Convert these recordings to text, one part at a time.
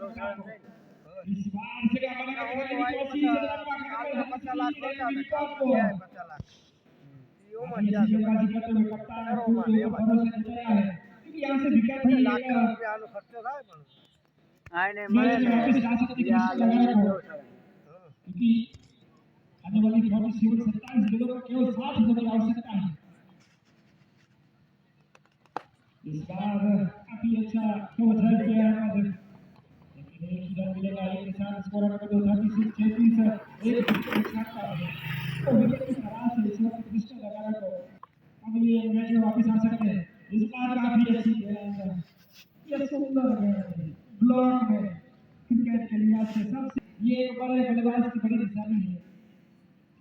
इस बार से क्या बना के खेलने की कोशिश है પચાસ લાખ પચાસ रिकॉर्ड को પચાસ લાખ ઈઓ માં यहाँ से का जिक्र तो कप्तान है खुद के ऊपर भरोसा नहीं रहा है क्योंकि यहाँ से विकेट भी લાખ लेगा રૂપિયાનો ખર્ચો થાય પણ હા એને मैच મળે में वापस ને जा सकती है ત્યાં किसी લઈને लगा જવું को પડે. क्योंकि आने वाली फोर्टी सेवन सत्ताईस गेंदों में केवल सात रनों की आवश्यकता है इस बार काफी अच्छा शो है किया है रन मिलेगा एक निशान स्कोर अगर दो था किसी छत्तीस एक निशान का तो विकेट की तरह से इस वक्त कृष्ण लगाना को अब ये मैच में वापस आ सकते हैं, इस बार काफ़ी अच्छी खेला ये सुंदर ब्लॉक में क्रिकेट के लिहाज से सबसे, ये एक बड़े बल्लेबाज की बड़ी निशानी है।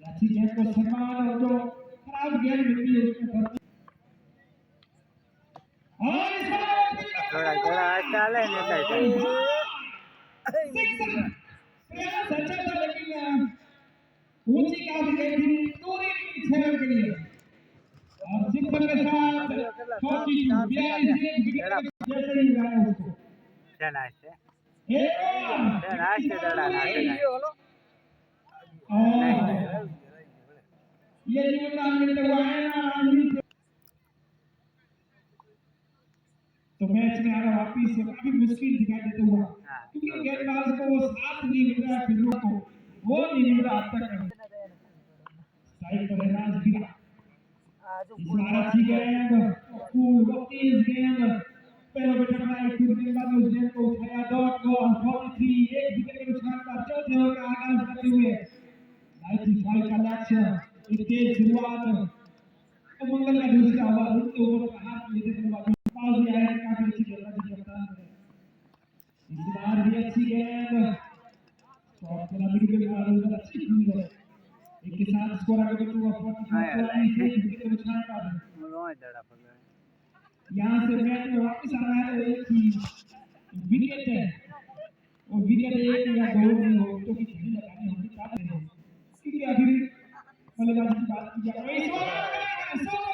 अच्छी गेंद को सम्मान और जो खराब गेंद मिलती है, उसमें और इस बार थोड़ा थोड़ा चले नहीं सच्चा था लेकिन ऊँची काफ़ी गई थी दूरी की छेड़ के लिए और शिक्षक के साथ चौकी बयालीस विकेट जैसे ही लगाया उसको चला से एक और चला से चला ना ये जीवन आनंद हुआ है ना आनंद मैच में आना वापिस काफ़ी मुश्किल दिखाई देता हुआ हाँ, क्योंकि गेंदबाज को वो साथ नहीं मिल रहा फिल्डर को वो नहीं मिल रहा अब तक। साइड पर रहना गिरा इस बार अच्छी गेंद फूल तेज गेंद पहले बैठक में एक फिर गेंदबाज ने उस गेंद को उठाया डॉट बॉल 43 एक विकेट के नुकसान पर चौथे ओवर का आगाज़ करते हुए। 95 का लक्ष्य एक तेज शुरुआत। तो मंगल का दूसरा ओवर उनके ओवर का हाथ लेते हुए बाजू पास भी आया काफ़ी अच्छी गेंदबाजी करता है जैसी गेंद और थोड़ा मिडल के मारा उधर अच्छी फ़ील्ड है एक के साथ स्कोर आगे बढ़ हुआ फोर्टी फाइव एक विकेट को छाया का यहाँ से मैच में वापस आ रहा है एक ही विकेट है और विकेट एक या दो नहीं हो तो भी खेल लगाने होंगे क्या करेंगे इसके लिए अभी बल्लेबाजी की बात की जाए